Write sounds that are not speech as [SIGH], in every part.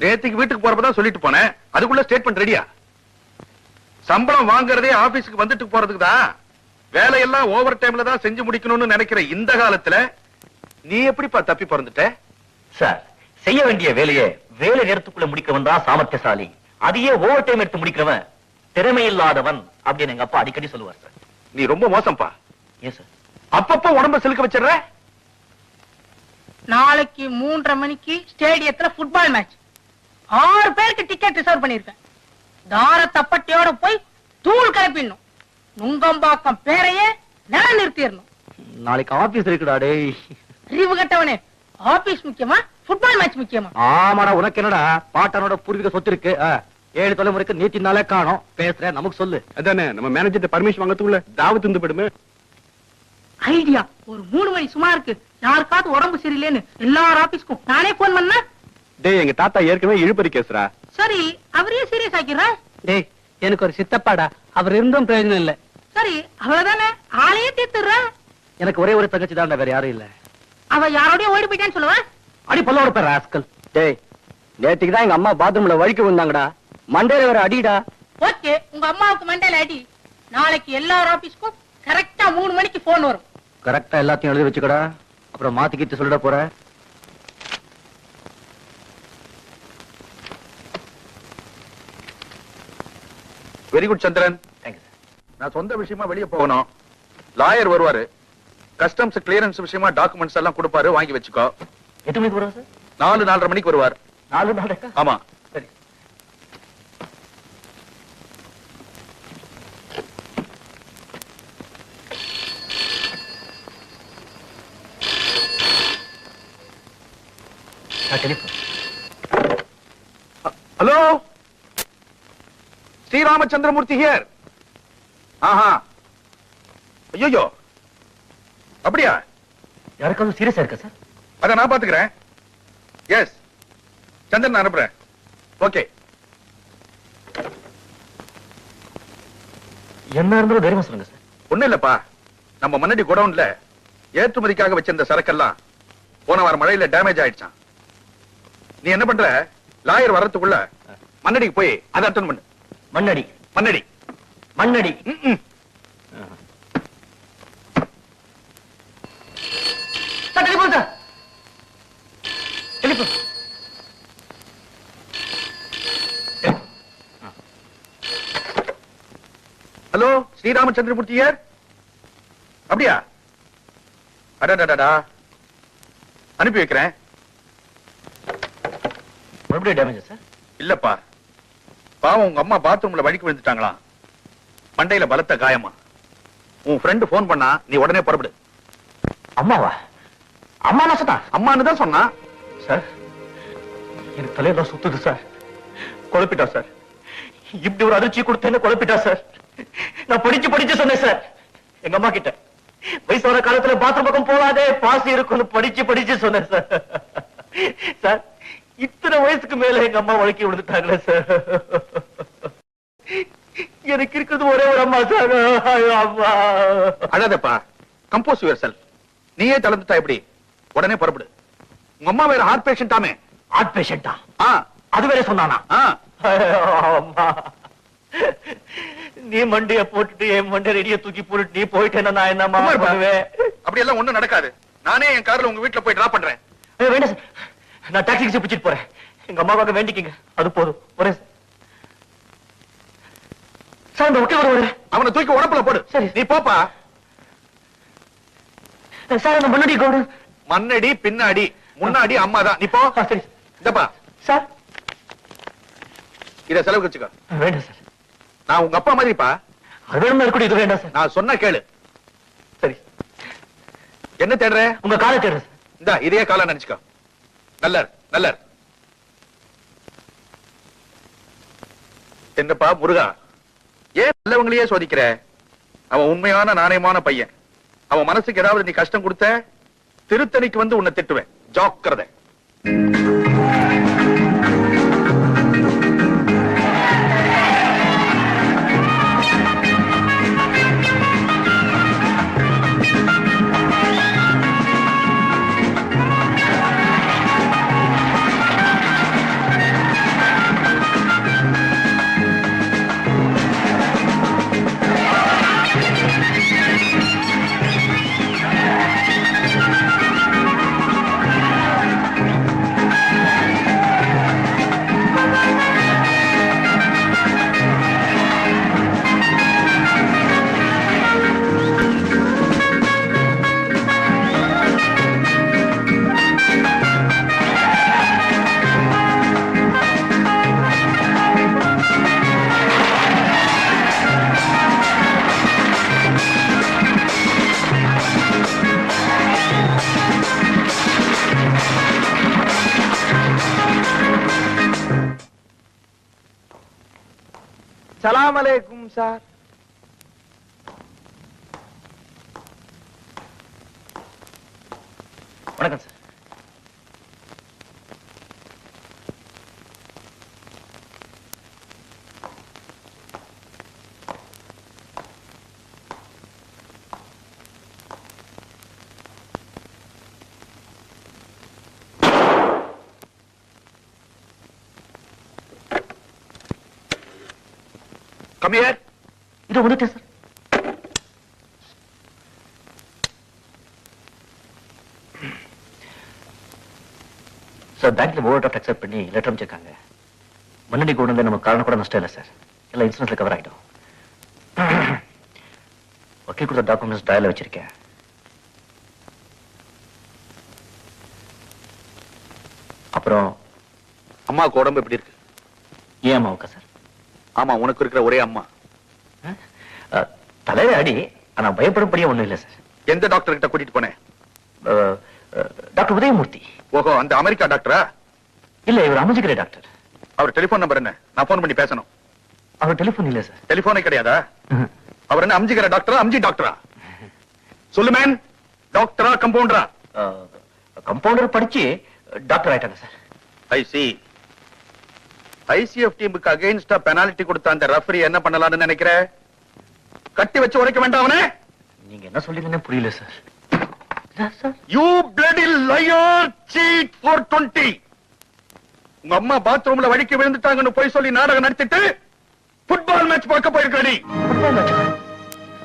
நேத்துக்கு வீட்டுக்கு போறப்பதான் சொல்லிட்டு போனேன். அதுக்குள்ள ஸ்டேட்மெண்ட் ரெடியா சம்பளம் வாங்குறதே ஆபீஸ்க்கு வந்துட்டு போறதுக்கு தான் வேலையெல்லாம் ஓவர் டைம்ல தான் செஞ்சு முடிக்கணும்னு நினைக்கிற இந்த காலத்துல நீ எப்படிப்பா தப்பி பிறந்துட்ட? சார் செய்ய வேண்டிய வேலையை வேலை நேரத்துக்குள்ள முடிக்கிறவன் தான் சாமர்த்தியசாலி. அதையே ஓவர் டைம் எடுத்து முடிக்கிறவன் திறமை இல்லாதவன் அப்படின்னு எங்க அப்பா அடிக்கடி சொல்லுவார் சார். நீ ரொம்ப மோசம்ப்பா ஏன் சார்? அப்பப்ப உடம்ப சிலுக்க வச்சிடுற? நாளைக்கு மூன்றரை மணிக்கு ஸ்டேடியத்துல ஃபுட்பால் மேட்ச் ஆறு பேருக்கு டிக்கெட் ரிசர்வ் பண்ணிருக்கேன் தார தப்பட்டியோட போய் தூள் கிளப்பிடணும் நுங்கம்பாக்கம் பேரையே நில நிறுத்திடணும் நாளைக்கு ஆபீஸ் இருக்குடா டேய். அறிவு கட்டவனே ஆபீஸ் முக்கியமா ஃபுட்பால் மேட்ச் முக்கியமா? ஆமாடா உனக்கு என்னடா? பாட்டனோட பூர்வீக சொத்து இருக்கு. ஏழு தலைமுறைக்கு நீத்தி நாளே காணும். பேசுற நமக்கு சொல்லு. அதானே நம்ம மேனேஜர் பர்மிஷன் வாங்கறதுக்குள்ள தாவத்து இருந்து போயிடுமே ஐடியா ஒரு மூணு மணி சும்மா இருக்கு யாருக்காவது உடம்பு சரியில்லைன்னு எல்லார் ஆபீஸ்க்கும் நானே போன் பண்ணா டேய் எங்க தாத்தா ஏற்கனவே இழுபறி கேசுறா சரி அவரையே சீரியஸ் ஆக்கிறேன் டேய் எனக்கு ஒரு சித்தப்பாடா. அவர் இருந்தும் பிரயோஜனம் இல்ல. சரி அவ்வளவுதானே? ஆளையே தீர்த்துடுறேன் எனக்கு ஒரே ஒரு தங்கச்சி தான் வேற யாரும் இல்ல. அவ யாரோடய ஓடி போயிட்டான்னு சொல்லுவேன் அடி பல்லோட பேர் ராஸ்கல் டேய் நேத்துக்கு தான் எங்க அம்மா பாத்ரூம்ல வழிக்கு வந்தாங்கடா மண்டையில வேற அடிடா. ஓகே உங்க அம்மாவுக்கு மண்டையில அடி. நாளைக்கு எல்லார் ஆபீஸ்க்கும் கரெக்டா மூணு மணிக்கு போன் வரும். கரெக்டா எல்லாத்தையும் எழுதி வச்சுக்கடா. அப்புறம் மாத்திக்கிட்டு சொல்லிட போற. வெரி குட் சந்திரன் நான் சொந்த விஷயமா வெளிய போகணும். லாயர் வருவாரு. கஸ்டம்ஸ் கிளியரன்ஸ் விஷயமா டாக்குமெண்ட்ஸ் எல்லாம் கொடுப்பாரு. வாங்கி வச்சுக்கோ. எட்டு மணிக்கு வரும் சார் நாலு நாலரை மணிக்கு வருவார். நாலு நாளைக்கா ஆமா. சரி. ஹலோ? ஸ்ரீராமச்சந்திரமூர்த்தி ஹியர் ஆஹா. ஐயோ அப்படியா? யாருக்காவது சீரியஸா இருக்கா சார் அத நான் பாத்துக்கிறேன் எஸ் சந்திரன் அனுப்புறேன். ஓகே என்ன இருந்தாலும் தைரியமா சொல்லுங்க சார் ஒண்ணு இல்லப்பா. நம்ம மண்ணடி குடவுன்ல ஏற்றுமதிக்காக வச்சிருந்த சரக்கெல்லாம் போன வாரம் மழையில டேமேஜ் ஆயிடுச்சான் நீ என்ன பண்ற? லாயர் வர்றதுக்குள்ள மண்ணடிக்கு போய் அதை அட்டன் பண்ணு. மண்ணடி மண்ணடி மண்ணடி. ஹலோ ஸ்ரீராமச்சந்திரமூர்த்தி ஹியர் அப்படியா? அடடடடா. அனுப்பி வைக்கிறேன். மறுபடியும் டேமேஜ் சார்? இல்லப்பா. பாவம் உங்க அம்மா பாத்ரூம்ல வழிக்கு விழுந்துட்டாங்களாம் மண்டையில பலத்த காயமா. உன் ஃப்ரெண்டு ஃபோன் பண்ணா நீ உடனே புறப்படு. அம்மாவா? அம்மா நசதா அம்மான்னு தான் சொன்னா. சார் எனக்கு தலையெல்லாம் சுத்துது சார். குழப்பிட்டா சார். இப்படி ஒரு அதிர்ச்சி கொடுத்தேன்னு குழப்பிட்டா சார்? நான் படிச்சு படிச்சு சொன்னேன் சார். எங்க அம்மா கிட்ட வயசான காலத்துல பாத்ரூம் பக்கம் போகாதே பாசி இருக்கும்னு படிச்சு படிச்சு சொன்னேன் சார். சார் இத்தனை வயசுக்கு மேல எங்க அம்மா வழக்கி விழுந்துட்டாங்களே சார் எனக்கு இருக்கிறது ஒரே ஒரு அம்மா சார் அம்மா. அழாதப்பா. கம்போஸ் யுவர் செல்ஃப் நீயே தளர்ந்துட்டா எப்படி? உடனே புறப்படு. உங்க அம்மா வேற ஹார்ட் பேஷண்டாமே ஹார்ட் பேஷண்டா அது வேற சொன்னானா? அம்மா. நீ மண்டைய போட்டுட்டு என் மண்டை ரெடிய தூக்கி போட்டுட்டு நீ போயிட்டேன்னா நான் இருப்பா. பண்ணுவேன்? அப்படி எல்லாம் ஒண்ணும் நடக்காது. நானே என் கார்ல உங்க வீட்டுல போய் டிராப் பண்றேன். வேண்டாம் சார் நான் டாக்ஸி கிச்சு பிடிச்சிட்டு போறேன். எங்க அம்மாவுக்காக வேண்டிக்கிங்க. அது போதும். போறேன் சார். இந்த ஒட்டை வருவாரு அவனை தூக்கி உடம்புல போடு. சரி. நீ போப்பா. சார் அந்த முன்னாடி கவுடு மண்ணடி பின்னாடி முன்னாடி அம்மா தான் நீ போ. சரி. இந்தப்பா. சார். இத செலவுக்கு வச்சுக்கோ வேண்டாம் சார். நான் உங்க அப்பா மாதிரிப்பா. அது வேணும்னா இருக்கட்டும் இது வேண்டாம் சார். நான் சொன்ன கேளு. சரி. என்ன தேடுற? உங்க காலை தேடுறேன் சார். இந்தா இதே காலம் நினைச்சுக்கோ. நல்லர் நல்லர். என்னப்பா முருகா? ஏன் நல்லவங்களையே சோதிக்கிற? அவன் உண்மையான நாணயமான பையன். அவன் மனசுக்கு ஏதாவது நீ கஷ்டம் கொடுத்த திருத்தணிக்கு வந்து உன்னை திட்டுவேன். ஜாக்கிரதை. சலாம் அலைக்கும் சார் வணக்கம் சார் கம்மியர் இது வந்துட்டேன் சார் சார் பேங்க்ல ஓவர் டிராஃப்ட் அக்செப்ட் பண்ணி லெட்டர் அமைச்சிருக்காங்க முன்னாடி கொண்டு வந்து நமக்கு காரணம் கூட நஷ்டம் இல்லை சார் எல்லாம் இன்சூரன்ஸ்ல கவர் ஆயிடும். வக்கீல் கொடுத்த டாக்குமெண்ட்ஸ் டயல வச்சிருக்கேன். அப்புறம் அம்மாவுக்கு உடம்பு எப்படி இருக்கு? ஏன் அம்மாவுக்கா சார் ஆமா உனக்கு இருக்கிற ஒரே அம்மா. தலையில அடி ஆனா பயப்படப்படியே ஒண்ணும் இல்லை சார். எந்த டாக்டர் கிட்ட கூட்டிட்டு போனேன் டாக்டர் உதயமூர்த்தி. ஓஹோ அந்த அமெரிக்கா டாக்டரா இல்ல இவர் அமைஞ்சுக்கிற டாக்டர் அவர் டெலிபோன் நம்பர் என்ன? நான் போன் பண்ணி பேசணும். அவர் டெலிபோன் இல்ல சார். டெலிபோனே கிடையாதா? அவர் என்ன அம்ஜிக்கிற டாக்டரா அம்ஜி டாக்டரா சொல்லு மேன் டாக்டரா கம்பவுண்டரா கம்பவுண்டர் படிச்சு டாக்டர் ஆயிட்டாங்க சார். ஐ சி ஐசிஎஃப் டீமுக்கு அகைன்ஸ்டா பெனால்டி கொடுத்த அந்த ரெஃபரி என்ன பண்ணலாம்னு நினைக்கிற? கட்டி வச்சு உடைக்க வேண்டாம் அவனே. நீங்க என்ன சொல்றீங்கன்னு புரியல sir you bloody liar cheat for 20 உங்க அம்மா பாத்ரூம்ல வழிக்கு விழுந்துட்டாங்கன்னு போய் சொல்லி நாடகம் நடத்திட்டு ஃபுட்பால் மேட்ச் பார்க்க போயிருக்கடி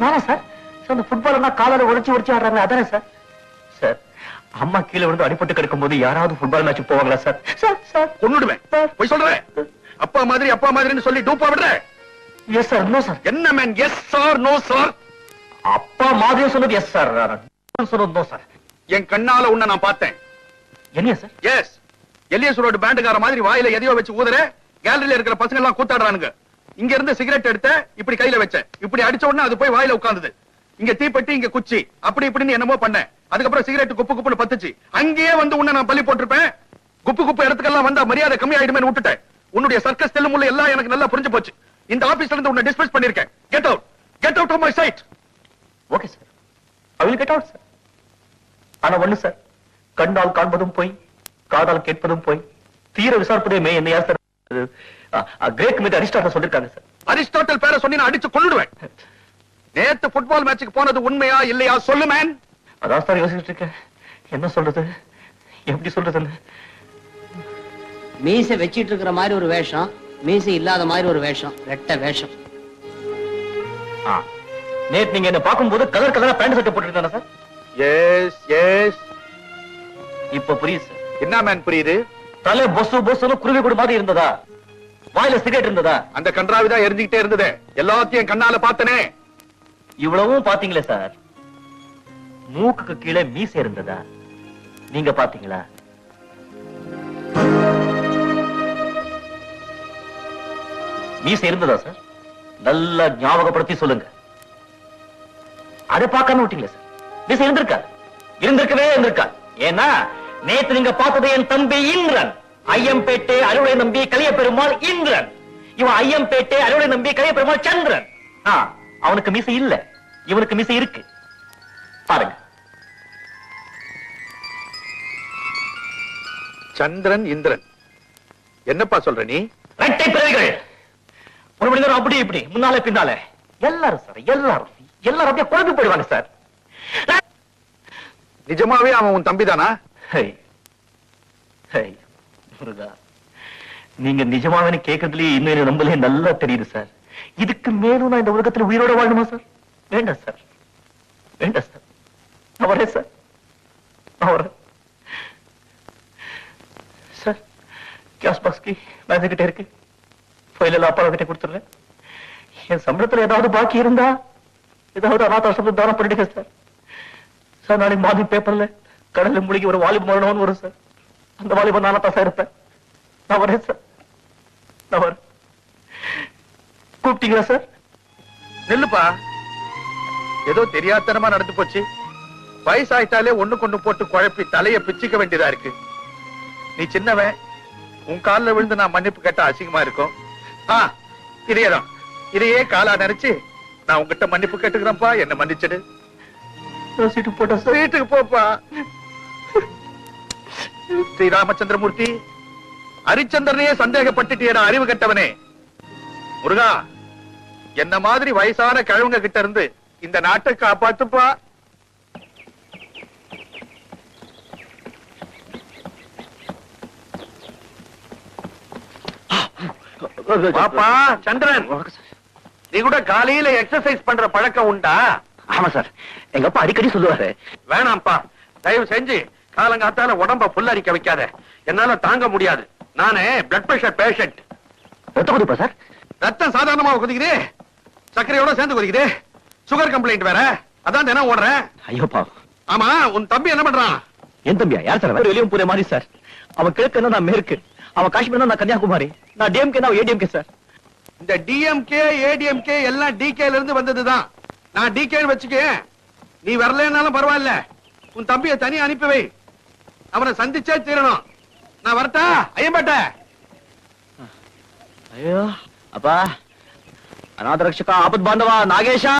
நானா சார் சார் அந்த ஃபுட்பால்னா காலால உடைச்சு உடைச்சு ஆடுறாங்க அதானே சார் சார் அம்மா கீழே விழுந்து அடிபட்டு கிடக்கும் போது யாராவது ஃபுட்பால் மேட்ச் போவாங்களா சார் சார் சார் கொன்னுடுவேன். போய் சொல்றேன். அப்பா மாதிரி அப்பா மாதிரின்னு சொல்லி டூப்பா விடுற எஸ் சார் நோ சார் என்ன man yes sir no sir அப்பா மாதிரியும் சொன்னது எஸ் சார் சொன்னது நோ சார் என் கண்ணால உன்னை நான் பார்த்தேன். என்ன சார் எஸ் எலியஸ் ரோடு பேண்டுக்கார மாதிரி வாயில எதையோ வச்சு ஊதுற கேலரியில இருக்கிற பசங்க எல்லாம் கூத்தாடுறானுங்க. இங்க இருந்து சிகரெட் எடுத்த இப்படி கையில வச்ச இப்படி அடிச்ச உடனே அது போய் வாயில உட்கார்ந்தது. இங்க தீப்பெட்டி இங்க குச்சி. அப்படி இப்படின்னு என்னமோ பண்ணேன். அதுக்கப்புறம் சிகரெட் குப்பு குப்புன்னு பத்துச்சு. அங்கேயே வந்து உன்னை நான் பள்ளி போட்டிருப்பேன். குப்பு குப்பு இடத்துக்கெல்லாம் வந்தா மரியாதை கம்மி ஆயிடுமேன்னு விட்டுட்டேன். உன்னுடைய சர்க்கஸ் தெல்லுமுள்ள எல்லாம் எனக்கு நல்லா புரிஞ்சு போச்சு. இந்த ஆபீஸ்ல இருந்து உன்னை டிஸ்மிஸ் பண்ணிருக்கேன் get out get out of my side okay sir I will get out sir ஆனா ஒண்ணு சார் கண்ணால் காண்பதும் போய் காதால் கேட்பதும் போய். தீர விசாரிப்பதே மே என்ன யார் சார் கிரேக் மீது அரிஸ்டாட்டல் சொல்லிருக்காங்க சார் அரிஸ்டாட்டல் பேரை நான் அடிச்சு கொள்ளுடுவேன் [LAUGHS] நேத்து ஃபுட்பால் மேட்சுக்கு போனது உண்மையா இல்லையா சொல்லு மேன் அதான் சார் யோசிச்சுட்டு இருக்கேன். என்ன சொல்றது? எப்படி சொல்றதுன்னு? மீசை வச்சிட்டு இருக்கிற மாதிரி ஒரு வேஷம் மீசை இல்லாத மாதிரி ஒரு வேஷம் ரெட்ட வேஷம். ஆ. நேத்து நீங்க என்ன பார்க்கும்போது கலர் கலரா பேண்ட் சட்டை போட்டுருக்காங்க சார்? எஸ் எஸ் இப்ப புரியுது சார். என்ன மேன் புரியுது? தலை பொசு பொசுன்னு குருவி கூடு மாதிரி இருந்ததா? வாயில சிகரெட் இருந்ததா? அந்த கன்றாவிதான் எரிஞ்சுக்கிட்டே இருந்தது. எல்லாத்தையும் கண்ணால பார்த்தனே. இவ்வளவும் பாத்தீங்களே சார். மூக்குக்கு கீழே மீச இருந்ததா? நீங்க பாத்தீங்களா? மீச இருந்ததா சார் நல்லா ஞாபகப்படுத்தி சொல்லுங்க. அதை பார்க்காம விட்டீங்களா சார் மீச இருந்திருக்கா? இருந்திருக்கவே இருந்திருக்கா. ஏன்னா நேத்து நீங்க பார்த்தது என் தம்பி இந்திரன். ஐயம்பேட்டை அருளை நம்பி கலிய பெருமாள் இந்திரன். இவன் ஐயம்பேட்டை அருளை நம்பி கலிய பெருமாள் சந்திரன் அவனுக்கு மீசை இல்ல. இவனுக்கு மீசை இருக்கு. பாருங்க. சந்திரன் இந்திரன். என்னப்பா சொல்ற நீ? ரெட்டை பிறவிகள். ஒரு மணி நேரம் அப்படி இப்படி முன்னாலே பின்னாலே. எல்லாரும் சார் எல்லாரும். எல்லாரும் அப்படியே குழம்பி போயிடுவாங்க சார். நிஜமாவே அவன் உன் தம்பிதானா? ஹை. ஹை. முருகா. நீங்க நிஜமாவே கேட்கறதுலயே இன்னும் நம்பலே நல்லா தெரியுது சார். இதுக்கு மேலும் நான் இந்த உலகத்துல உயிரோட வாழணுமா சார்? வேண்டாம் சார். வேண்டாம் சார். அவரே சார். அவர். சார் கேஸ் பாஸ்கி கி இருக்கு. ஃபைல் எல்லாம் அப்பா கிட்டே கொடுத்துடுறேன். என் சம்பளத்தில் ஏதாவது பாக்கி இருந்தா ஏதாவது அனாதாசிரமம் தானம் பண்ணிடுங்க சார். சார் நாளைக்கு மார்னிங் பேப்பர்ல கடலில் முழுகி ஒரு வாலிப மரணம்னு வரும் சார். அந்த வாலிபன் நானா தான் சார் இருப்பேன். நான் வரேன் சார். நான் வரேன். கூப்பிட்டீங்களா சார்? நெல்லுப்பா. ஏதோ தெரியாதனமா நடந்து போச்சு. வயசாயிட்டாலே ஒண்ணு கொண்டு போட்டு குழப்பி தலைய பிச்சுக்க வேண்டியதா இருக்கு. நீ சின்னவன் உன் கால்ல விழுந்து நான் மன்னிப்பு கேட்டா அசிங்கமா இருக்கும். ஆ இதேதான். இதையே காலா நினைச்சு நான் உங்ககிட்ட மன்னிப்பு கேட்டுக்கிறேன்ப்பா என்ன மன்னிச்சிடு. நான் வீட்டுக்கு போப்பா. ஸ்ரீ ராமச்சந்திரமூர்த்தி ஹரிச்சந்திரனையே சந்தேகப்பட்டுட்டியடா அறிவு கெட்டவனே. முருகா என்ன மாதிரி வயசான கிழவங்க கிட்ட இருந்து இந்த நாட்டை காப்பாத்துப்பா. பாப்பா சந்திரன். நீ கூட காலையில எக்ஸசைஸ் பண்ற பழக்கம் உண்டா? ஆமா சார். எங்க அப்பா அடிக்கடி சொல்லுவாரு. வேணாம்ப்பா. தயவு செஞ்சு காலங்காத்தால உடம்ப புல்லரிக்க வைக்காத. என்னால தாங்க முடியாது. நானே பிளட் பிரஷர் பேஷண்ட் ரத்த கொதிப்பா சார்? ரத்தம் சாதாரணமா கொதிக்குது. சர்க்கரையோட சேர்ந்து கொதிக்குது. சுகர் கம்ப்ளைண்ட் வேற. அதான் தினம் ஓடுறேன். ஐயோ பாவம். ஆமா உன் தம்பி என்ன பண்றான்? என் தம்பியா? யார் சார் வெளியும் போற மாதிரி சார். அவன் கிழக்கு நான் மேற்கு. அவன் காஷ்மீர் நான் கன்னியாகுமரி. நான் டிஎம்கே நான் ஏடிஎம்கே சார் இந்த டிஎம்கே ஏடிஎம்கே எல்லாம் டிகேல இருந்து வந்ததுதான். நான் டிகேன்னு வச்சுக்க நீ வரலனாலும் பரவாயில்ல. உன் தம்பியை தனி அனுப்பி வை. அவனை சந்திச்சே தீரணும். நான் வரட்டா? ஐயம்பட்ட ஐயோ அப்பா. அநாதரக்ஷகா ஆபத் பாந்தவா நாகேஷா.